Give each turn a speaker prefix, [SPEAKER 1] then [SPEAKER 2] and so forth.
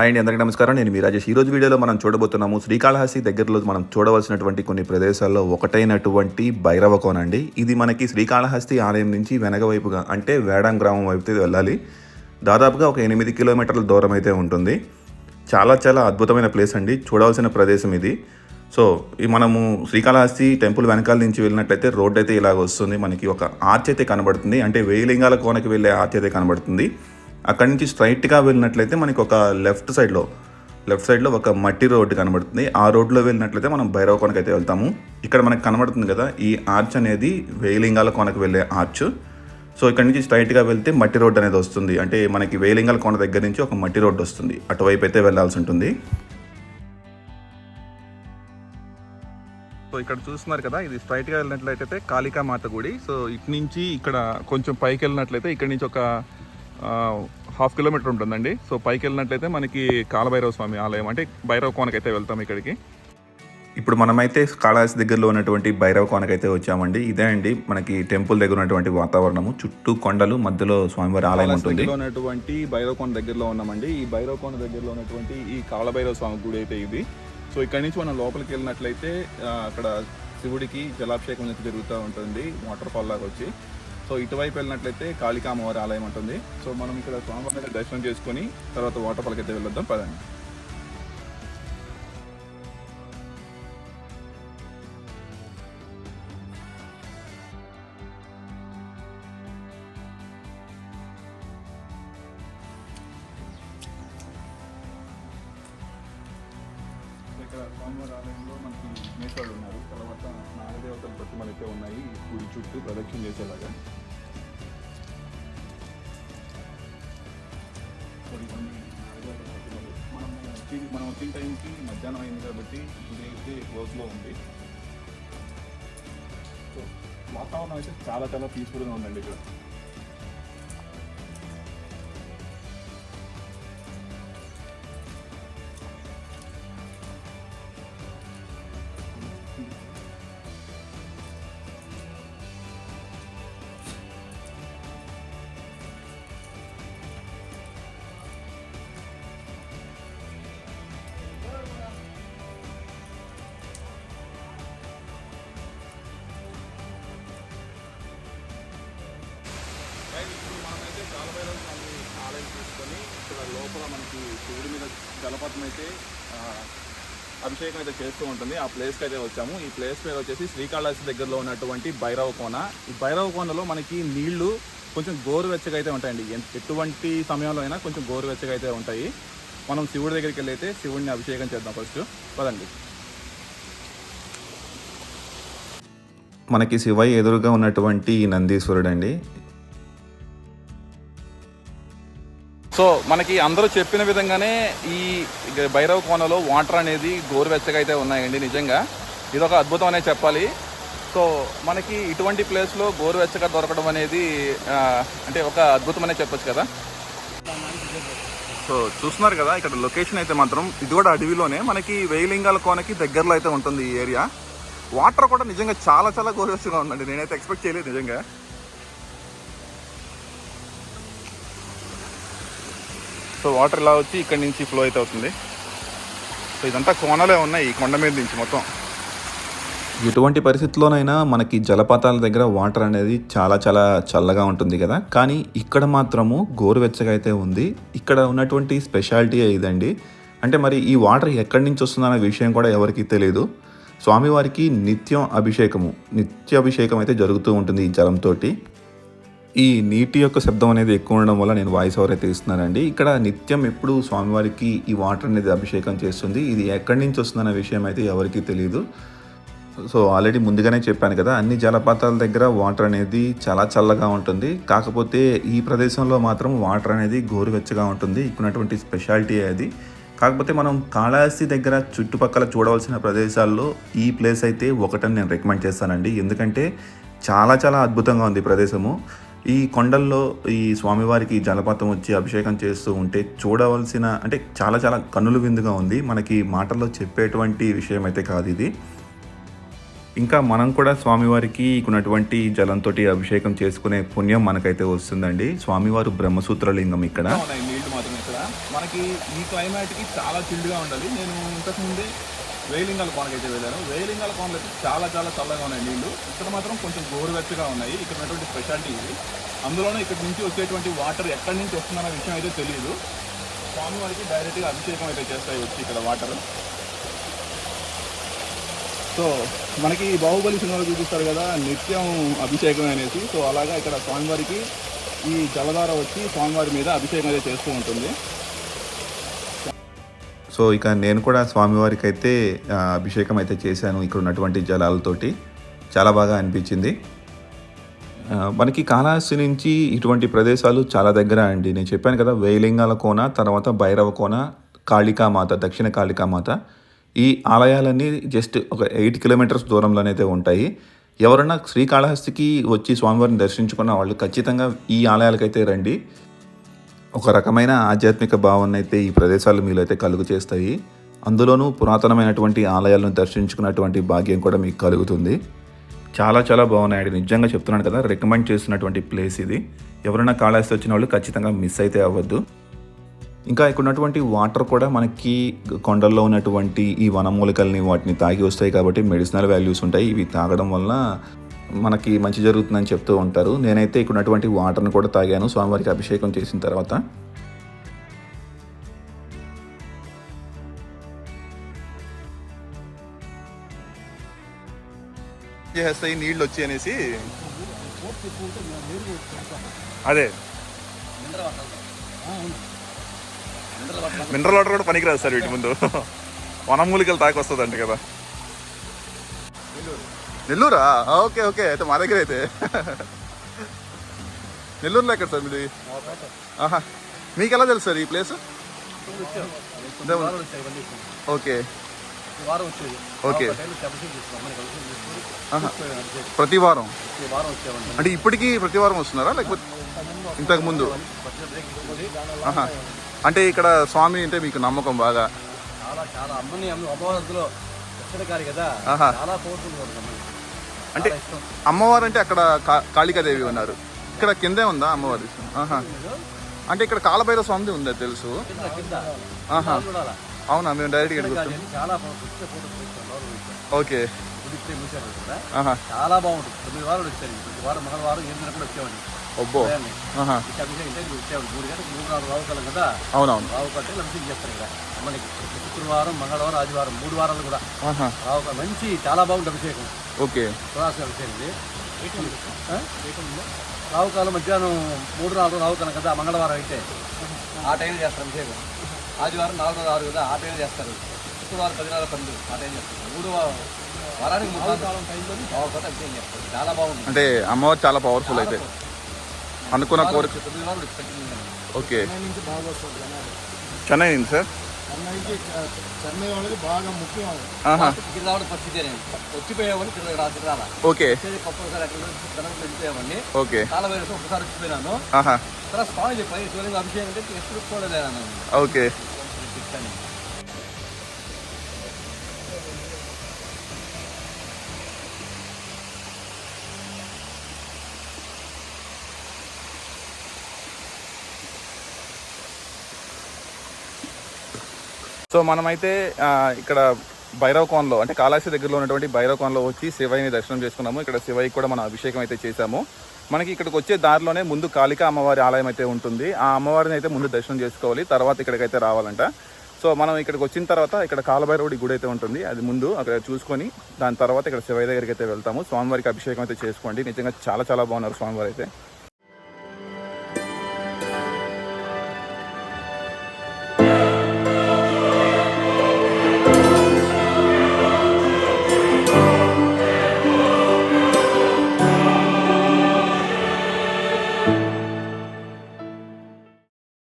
[SPEAKER 1] Hi అండి అందరికీ నమస్కారం. నేను మీ రాజేష్. ఈరోజు వీడియోలో మనం చూడబోతున్నాము శ్రీకాళహస్తి దగ్గరలో మనం చూడవలసినటువంటి కొన్ని ప్రదేశాల్లో ఒకటైనటువంటి భైరవ కోన అండి. ఇది మనకి శ్రీకాళహస్తి ఆలయం నుంచి వెనక వైపుగా అంటే వేడాం గ్రామం వైపు వెళ్ళాలి. దాదాపుగా ఒక ఎనిమిది కిలోమీటర్ల దూరం అయితే ఉంటుంది. చాలా చాలా అద్భుతమైన ప్లేస్ అండి. చూడవలసిన ప్రదేశం ఇది. సో ఈ మనము శ్రీకాళహస్తి టెంపుల్ వెనకాల నుంచి వెళ్ళినట్లయితే రోడ్ అయితే ఇలాగ వస్తుంది. మనకి ఒక ఆర్చ్ అయితే కనబడుతుంది. అంటే వేయలింగాల కోనకి వెళ్ళే ఆర్చ్ అయితే కనబడుతుంది. అక్కడి నుంచి స్ట్రైట్గా వెళ్ళినట్లయితే మనకి ఒక లెఫ్ట్ సైడ్లో లెఫ్ట్ సైడ్లో ఒక మట్టి రోడ్డు కనబడుతుంది. ఆ రోడ్లో వెళ్ళినట్లయితే మనం భైరవ కోనకి అయితే వెళ్తాము. ఇక్కడ మనకి కనబడుతుంది కదా ఈ ఆర్చ్ అనేది వేలింగాల కోనకు వెళ్ళే ఆర్చ్. సో ఇక్కడ నుంచి స్ట్రైట్గా వెళ్తే మట్టి రోడ్ అనేది వస్తుంది. అంటే మనకి వేలింగాల కోన దగ్గర నుంచి ఒక మట్టి రోడ్డు వస్తుంది. అటువైపు అయితే వెళ్ళాల్సి ఉంటుంది. సో ఇక్కడ చూస్తున్నారు కదా ఇది స్ట్రైట్గా వెళ్ళినట్లయితే కాళికా మాత గుడి. సో ఇటు నుంచి ఇక్కడ కొంచెం పైకి వెళ్ళినట్లయితే ఇక్కడ నుంచి ఒక హాఫ్ కిలోమీటర్ ఉంటుందండి. సో పైకి వెళ్ళినట్లయితే మనకి కాలభైరవ స్వామి ఆలయం అంటే భైరవ కోనకైతే వెళ్తాం ఇక్కడికి. ఇప్పుడు మనమైతే కాళహస్తి దగ్గరలో ఉన్నటువంటి భైరవ కోనకైతే వచ్చామండి. ఇదే అండి మనకి టెంపుల్ దగ్గర ఉన్నటువంటి వాతావరణము. చుట్టూ కొండలు మధ్యలో స్వామివారి ఆలయం ఉంటుంది. ఉన్నటువంటి భైరవ కోన దగ్గరలో ఉన్నామండి. ఈ భైరవ కోన దగ్గరలో ఉన్నటువంటి ఈ కాళభైరవ స్వామి గుడి అయితే ఇది. సో ఇక్కడ నుంచి మనం లోపలికి వెళ్ళినట్లయితే అక్కడ శివుడికి జలాభిషేకం అనేది జరుగుతూ ఉంటుంది వాటర్ ఫాల్ లాగా వచ్చి. సో ఇటువైపు వెళ్ళినట్లయితే కాళికా అమ్మవారి ఆలయం ఉంటుంది సో మనం ఇక్కడ స్వామివారి దర్శనం చేసుకొని తర్వాత వాటర్ ఫాల్కి అయితే వెళ్ళొద్దాం. పదండి. ఇక్కడ స్వామివారి ఆలయంలో మనకి విఘ్నేశ్వరుడు ఉన్నారు. తర్వాత నాగదేవతలు ప్రతిమలు అయితే ఉన్నాయి గుడి చుట్టూ ప్రదక్షిణ చేసేలాగా. మనం మనం వచ్చిన టైంకి మధ్యాహ్నం అయింది కాబట్టి ఇదైతే అయితే క్లోజ్లో ఉంది. సో వాతావరణం అయితే చాలా చాలా పీస్ఫుల్గా ఉందండి ఇక్కడ. ఇప్పుడు మనమైతే కాలభైరవ స్వామి ఆలయం తీసుకొని ఇక్కడ లోపల మనకి శివుడి మీద జలపాతం అయితే అభిషేకం అయితే చేస్తూ ఉంటుంది. ఆ ప్లేస్కి అయితే వచ్చాము. ఈ ప్లేస్ పేరు వచ్చేసి శ్రీకాళహస్తి దగ్గరలో ఉన్నటువంటి భైరవ కోన. ఈ భైరవ కోనలో మనకి నీళ్ళు కొంచెం గోరువెచ్చగా అయితే ఉంటాయండి. ఎటువంటి సమయంలో అయినా కొంచెం గోరువెచ్చగా అయితే ఉంటాయి. మనం శివుడి దగ్గరికి వెళ్ళి అయితే శివుడిని అభిషేకం చేద్దాం ఫస్ట్. పదండి. మనకి శివయ్య ఎదురుగా ఉన్నటువంటి ఈ నందీశ్వరుడు అండి సో మనకి అందరూ చెప్పిన విధంగానే ఈ భైరవ కోనలో వాటర్ అనేది గోరువెచ్చగా అయితే ఉన్నాయండి నిజంగా. ఇది ఒక అద్భుతం అనే చెప్పాలి. సో మనకి ఇటువంటి ప్లేస్లో గోరువెచ్చగా దొరకడం అనేది అంటే ఒక అద్భుతం అనే చెప్పొచ్చు కదా. సో చూస్తున్నారు కదా ఇక్కడ లొకేషన్ అయితే మాత్రం ఇది కూడా అడవిలోనే. మనకి వేయలింగాల కోనకి దగ్గరలో అయితే ఉంటుంది ఈ ఏరియా. వాటర్ కూడా నిజంగా చాలా చాలా గోరువెచ్చగా ఉందండి. నేనైతే ఎక్స్పెక్ట్ చేయలేదు నిజంగా. సో వాటర్ ఇలా వచ్చి ఇక్కడ నుంచి ఫ్లో అయితే అవుతుంది. సో ఇదంతా కోనలే ఉన్నాయి ఈ కొండ మీద నుంచి మొత్తం. ఎటువంటి పరిస్థితుల్లోనైనా మనకి జలపాతాల దగ్గర వాటర్ అనేది చాలా చాలా చల్లగా ఉంటుంది కదా. కానీ ఇక్కడ మాత్రము గోరువెచ్చగా అయితే ఉంది. ఇక్కడ ఉన్నటువంటి స్పెషాలిటీ ఇదండి అంటే మరి ఈ వాటర్ ఎక్కడి నుంచి వస్తుందన్న విషయం కూడా ఎవరికీ తెలియదు స్వామివారికి నిత్యం అభిషేకము నిత్య అభిషేకం అయితే జరుగుతూ ఉంటుంది ఈ జలంతోటి. ఈ నీటి యొక్క శబ్దం అనేది ఎక్కువ ఉండడం వల్ల నేను వాయిస్ ఓవర్ అయితే ఇస్తున్నానండి. ఇక్కడ నిత్యం ఎప్పుడు స్వామివారికి ఈ వాటర్ అనేది అభిషేకం చేస్తుంది. ఇది ఎక్కడి నుంచి వస్తుందన్న విషయం అయితే ఎవరికీ తెలియదు సో ఆల్రెడీ ముందుగానే చెప్పాను కదా అన్ని జలపాతాల దగ్గర వాటర్ అనేది చాలా చల్లగా ఉంటుంది. కాకపోతే ఈ ప్రదేశంలో మాత్రం వాటర్ అనేది గోరువెచ్చగా ఉంటుంది. ఇక్కడ ఉన్నటువంటి స్పెషాలిటీ అది. కాకపోతే మనం కాళహస్తి దగ్గర చుట్టుపక్కల చూడవలసిన ప్రదేశాల్లో ఈ ప్లేస్ అయితే ఒకటని నేను రికమెండ్ చేస్తానండి. ఎందుకంటే చాలా చాలా అద్భుతంగా ఉంది ఈ ప్రదేశము. ఈ కొండల్లో ఈ స్వామివారికి జలపాతం వచ్చి అభిషేకం చేస్తూ ఉంటే చూడవలసిన అంటే చాలా చాలా కన్నుల విందుగా ఉంది. మనకి మాటల్లో చెప్పేటువంటి విషయం అయితే కాదు ఇది. ఇంకా మనం కూడా స్వామివారికి ఉన్నటువంటి జలంతో అభిషేకం చేసుకునే పుణ్యం మనకైతే వస్తుందండి. స్వామివారు బ్రహ్మసూత్ర లింగం ఇక్కడ
[SPEAKER 2] మాత్రం ఇక్కడ? మనకి ఈ క్లైమేట్కి చాలా చిల్డ్గా ఉండాలి. నేను ఇంతకుముందే వేలింగాల కోనకి అయితే వెళ్ళాను. వేలింగాల కోనలు అయితే చాలా చాలా చల్లగా ఉన్నాయి నీళ్ళు. ఇక్కడ మాత్రం కొంచెం గోరువెచ్చగా ఉన్నాయి. ఇక్కడ ఉన్నటువంటి స్పెషాలిటీ ఇది. అందులోనే ఇక్కడ నుంచి వచ్చేటువంటి వాటర్ ఎక్కడి నుంచి వస్తుందన్న విషయం అయితే తెలియదు స్వామివారికి డైరెక్ట్గా అభిషేకం అయితే చేస్తాయి వచ్చి ఇక్కడ వాటర్. సో మనకి బాహుబలి సినిమాలు చూపిస్తారు కదా నిత్యం అభిషేకం అనేసి. సో అలాగా ఇక్కడ స్వామివారికి ఈ జలధార వచ్చి స్వామివారి మీద అభిషేకం అయితే చేస్తూ ఉంటుంది.
[SPEAKER 1] సో ఇక నేను కూడా స్వామివారికి అయితే అభిషేకం అయితే చేశాను ఇక్కడ ఉన్నటువంటి జలాలతోటి. చాలా బాగా అనిపించింది. మనకి కాళహస్తి నుంచి ఇటువంటి ప్రదేశాలు చాలా దగ్గర అండి. నేను చెప్పాను కదా వేలింగాల కోన తర్వాత భైరవ కోన కాళికామాత దక్షిణ కాళికామాత ఈ ఆలయాలన్నీ జస్ట్ ఒక ఎయిట్ కిలోమీటర్స్ దూరంలోనైతే ఉంటాయి. ఎవరన్నా శ్రీకాళహస్తికి వచ్చి స్వామివారిని దర్శించుకున్న వాళ్ళు ఖచ్చితంగా ఈ ఆలయాలకైతే రండి. ఒక రకమైన ఆధ్యాత్మిక భావన అయితే ఈ ప్రదేశాలు మీలో అయితే కలుగు చేస్తాయి. అందులోనూ పురాతనమైనటువంటి ఆలయాలను దర్శించుకున్నటువంటి భాగ్యం కూడా మీకు కలుగుతుంది. చాలా చాలా బాగున్నాయి నిజంగా చెప్తున్నాను కదా రికమెండ్ చేస్తున్నటువంటి ప్లేస్ ఇది. ఎవరైనా కాళహస్తి వచ్చిన వాళ్ళు ఖచ్చితంగా మిస్ అయితే అవ్వద్దు. ఇంకా ఇక్కడ ఉన్నటువంటి వాటర్ కూడా మనకి కొండల్లో ఉన్నటువంటి ఈ వనమూలికల్ని వాటిని తాగి వస్తాయి కాబట్టి మెడిసినల్ వాల్యూస్ ఉంటాయి. ఇవి తాగడం వల్ల మనకి మంచి జరుగుతుందని చెప్తూ ఉంటారు. నేనైతే ఇక్కడ ఉన్నటువంటి వాటర్ని కూడా తాగాను. స్వామివారికి అభిషేకం చేసిన తర్వాత.
[SPEAKER 2] చేస్తాయి నీళ్ళు వచ్చి అనేసి. అదే. మినరల్ వాటర్ కూడా పనికిరాదు సార్ వీటి ముందు. వనమూలికలు తాకి వస్తుందంట కదా. నెల్లూరా? Okay okay. అయితే మా దగ్గర అయితే. నెల్లూరులో ఎక్కడ సార్ మీది? ఆహా. మీకు ఎలా తెలుసు సార్ ఈ ప్లేస్? ఓకే. ఓకే. ప్రతి వారం? అంటే ఇప్పటికీ ప్రతి వారం వస్తున్నారా? లేకపోతే ఇంతకు ముందు? అంటే ఇక్కడ స్వామి అంటే మీకు నమ్మకం బాగా?
[SPEAKER 3] చాలా చాలా. అమ్మని అమ్మ అమ్మవారిలో కదా. చాలా పవర్ఫుల్
[SPEAKER 2] అంటే అమ్మవారు అంటే అక్కడ కాళికాదేవి ఉన్నారు. ఇక్కడ కిందే ఉందా అమ్మవారి? అంటే ఇక్కడ కాలభైరవ స్వామిది ఉందా తెలుసు? అవునా? మేము
[SPEAKER 3] అని చాలా.
[SPEAKER 2] ఓకే.
[SPEAKER 3] చాలా బాగుంటుంది. తొమ్మిది వారాలు వారం మంగళవారం ఎనిమిది వచ్చేవాడిని
[SPEAKER 2] అవునవును.
[SPEAKER 3] రావు కట్టి చేస్తారు ఇక్కడ అమ్మనికి శుక్రవారం మంగళవారం ఆదివారం మూడు వారాలు కూడా. రావు మంచి చాలా బాగుంటుంది అభిషేకం.
[SPEAKER 2] ఓకే.
[SPEAKER 3] పురాసిన అభిషేకం? రావుకాలం మధ్యాహ్నం మూడు నాలుగు రావుకాలం కదా మంగళవారం అయితే. ఆ టైం చేస్తారు అభిషేకం. ఆదివారం నాలుగు ఆరు కదా ఆ టైం చేస్తారు. శుక్రవారం పది నాలుగు పన్నెండు ఆ టైం చేస్తారు. మూడు వారానికి మూడు కాలం టైంలో అభిషేకం చేస్తారు. చాలా బాగుంటుంది
[SPEAKER 2] అంటే అమ్మవారు చాలా పవర్ఫుల్ అయితే. అనుకున్న కోరిక ఓకే. చెన్నై నుంచి సార్
[SPEAKER 4] చెన్నై నుంచి చెన్నై వాళ్ళకి బాగా ముఖ్యం
[SPEAKER 3] ఇక్కడ రావడం పరిస్థితి వచ్చిపోయేవాడిని ఇక్కడ రాత్రి రాలా.
[SPEAKER 2] ఓకే.
[SPEAKER 3] ఒక్కసారి వెళ్ళిపోయేవాడిని
[SPEAKER 2] ఓకే.
[SPEAKER 3] చాలా వేరే ఒకసారి వచ్చిపోయినాను. తర్వాత స్వామి చెప్పాయి శివలింగ అభిషేకం అంటే ఎప్పుడు చూడలేదన్నాను
[SPEAKER 2] ఓకే. సో మనమైతే ఇక్కడ భైరవకోన్లో అంటే కాళాసి దగ్గరలో ఉన్నటువంటి భైరవకోన్లో వచ్చి శివయ్యని దర్శనం చేసుకున్నాము. ఇక్కడ శివయ్యకి కూడా మనం అభిషేకం అయితే చేశాము. మనకి ఇక్కడికి వచ్చే దారిలోనే ముందు కాళికా అమ్మవారి ఆలయం అయితే ఉంటుంది. ఆ అమ్మవారిని అయితే ముందు దర్శనం చేసుకోవాలి. తర్వాత ఇక్కడికైతే రావాలంట. సో మనం ఇక్కడికి వచ్చిన తర్వాత ఇక్కడ కాలభైరవుడి గుడి అయితే ఉంటుంది. అది ముందు అక్కడ చూసుకొని దాని తర్వాత ఇక్కడ శివయ్య దగ్గరికి అయితే వెళ్తాము. స్వామివారికి అభిషేకం అయితే చేసుకోండి. నిజంగా చాలా చాలా బాగున్నారు స్వామివారు అయితే.